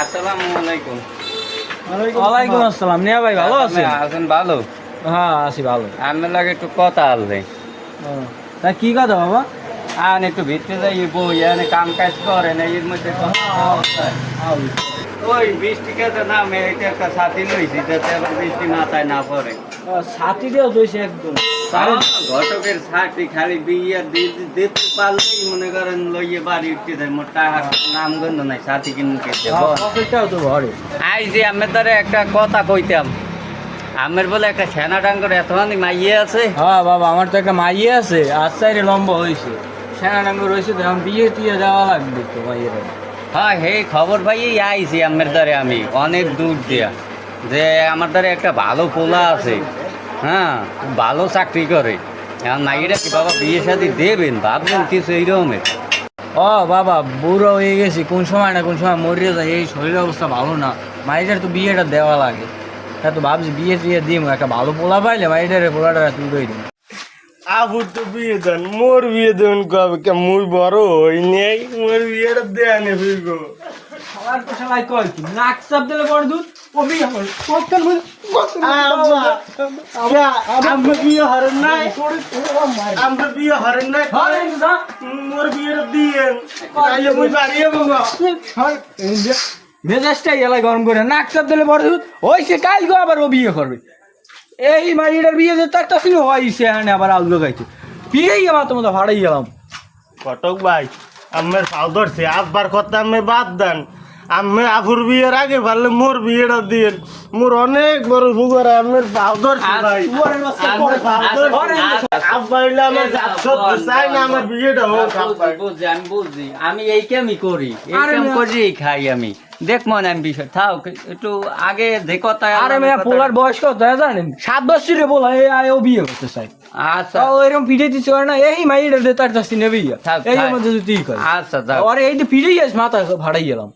আসসালামু আলাইকুম। ওয়ালাইকুম আসসালাম। নিয়া ভাই ভালো আছেন? আছেন ভালো? হ্যাঁ আছি ভালো। আমার লাগে একটু কথা আসবে তা কি কথা বাবা? আর একটু ভিতরে যাই বই এনে কাম কাজ করে না এর মধ্যে কথা অবস্থায়। ওই বৃষ্টি কাছে নামে এটা একটা সাথী লইছি যাতে আবার বৃষ্টি মাথায় না পড়ে। দিয়েও দইছে একদম। কারণ ঘটকের খালি বিয়ে দিতে পারলেই মনে করেন লইয়ে বাড়ি উঠতে টাকার নাম গন্ধ নাই সাথী কিনুকে পকেটটাও আই যে আমি তারে একটা কথা কইতাম আমের বলে একটা সেনা এতখানি মাইয়ে আছে। হ্যাঁ বাবা আমার তো একটা মাইয়ে আছে সাইডে লম্বা হয়েছে সেনা ডাঙ্গ রয়েছে বিয়ে টিয়ে দেওয়া লাগবে তো মাইয়ের। হ্যাঁ হে খবর পাই আইছি আমের দ্বারে আমি অনেক দূর দিয়া। যে আমার দ্বারে একটা ভালো পোলা আছে। হ্যাঁ ভালো চাকরি করে। এখন মাইয়েরা কি বাবা বিয়ে শাদি দেবেন? ভাবছেন কিছু এইরকমের। ও বাবা বুড়ো হয়ে গেছি। কোন সময় না কোন সময় মরিয়ে যায় এই শরীরের অবস্থা ভালো না। মাইটার তো বিয়েটা দেওয়া লাগে। তা তো ভাবছি বিয়ে টিয়ে দিম একটা ভালো পোলা পাইলে মাইটারে পোলাটা তুই দিম আবুর তো বিয়ে দেন মোর বিয়ে দেন কবে? কে মুই বড় হই নেই মোর বিয়েটা দেন ফিরগো সবার তো কয় কি? নাক চাপ দিলে বড় দুধ ও বিয়ে করে কতক্ষণ বলে আমরা বিয়ে হরেন নাই। আমরা বিয়ে হরেন নাই মোর বিয়েটা দিয়েন তাইলে মুই বাড়িয়ে বাবা মেজাজটাই এলাই গরম করে। নাক চাপ দিলে বড় দুধ ওই সে কাল গো আবার ও বিয়ে করবে। এই মাইটার বিয়ে যে তার তাসিনি হয়েছে এখানে আবার আলগো গাইছে বিয়েই আমার তোমাদের ভাড়াই গেলাম। কটক ভাই আমার পাও সে আব্বার কথা আমি বাদ দেন। আমি আফুর বিয়ের আগে পারলে মোর বিয়েটা দিয়ে মোর অনেক বড় ফুগর আমার ভাই। আমার পাও ধরছে। আব্বা হইলে আমার জাত সহ্য চাই না আমার বিয়েটা হোক বুঝছি আমি বুঝছি আমি এই কামই করি এই কাম করি খাই আমি। দেখ মনে আমি বিষয় থাক একটু আগে যে কথা আরে মেয়া পোলার বয়স কত হ্যাঁ জানেন? সাত বছরে বলা এই আয় ও বিয়ে করতে চাই আচ্ছা। তাও এরকম পিঠে দিচ্ছে না এই দে তার চাষি এই। তুই কর। আচ্ছা যাও এই পিঠেই আস মাথা ভাড়াই গেলাম।